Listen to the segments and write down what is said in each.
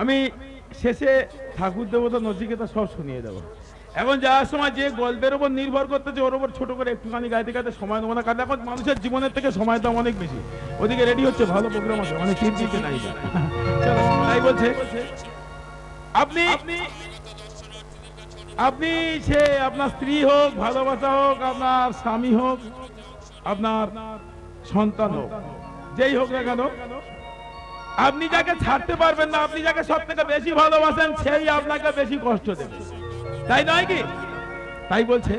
আমি শেষে ঠাকুর দেবতা নচিকেতা সব শুনিয়ে দেবো। এখন যাওয়ার সময় যে গল্পের উপর নির্ভর করতেছে ওর উপর ছোট করে একটুখানি গাইতে গাইতে সময় দেবো না। কারণ এখন মানুষের জীবনের থেকে সময় দাম অনেক বেশি। ওদিকে রেডি হচ্ছে, ভালো প্রোগ্রাম আছে। অনেক চিন্তিত নাই। তাই বলছে। আপনি আপনি সে আপনার স্ত্রী হোক, ভালোবাসা হোক, আপনার স্বামী হোক, আপনার সন্তান হোক, যেই হোক না কেন আপনি যাকে ছাড়তে পারবেন না আপনি যাকে সব থেকে বেশি ভালোবাসেন সেই আপনাকে বেশি কষ্ট দেবে। তাই নয় কি? তাই বলছে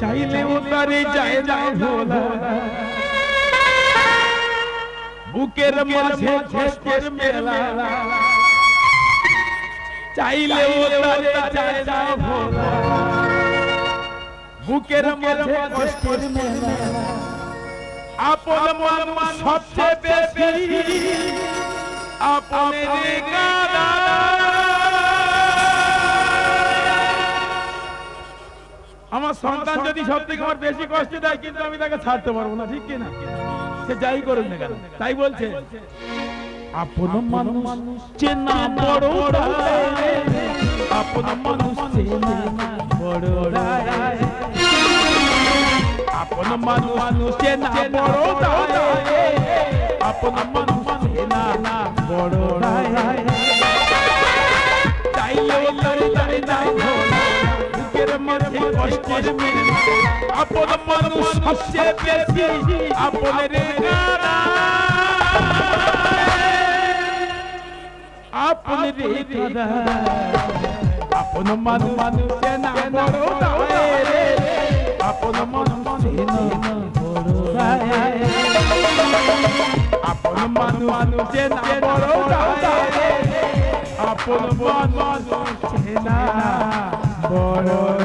চাইলে উতারে যায় না ভোলা। বুকের মাঝে কষ্টের মেলা। চাইলে উতারে যায় না ভোলা। বুকের মাঝে কষ্টের মেলা। আপন মন সবচেয়ে বেশি আমার সন্তান যদি সব থেকে আমার বেশি কষ্ট দেয়, কিন্তু আমি তাকে ছাড়তে পারব না, ঠিক কিনা? সে যাই করুক না কেন, তাই বলছে, আপন মানুষ চেনা আপন মানুষ আপন মানুষ আপন মানুষ কষ্টের মেলা। আপন মানুষ সবচেয়ে বেশি আপনের গানা আপন মানুষ মানুষে না আপন মানুষে আপন মানুষ না আপন মানুষে বড়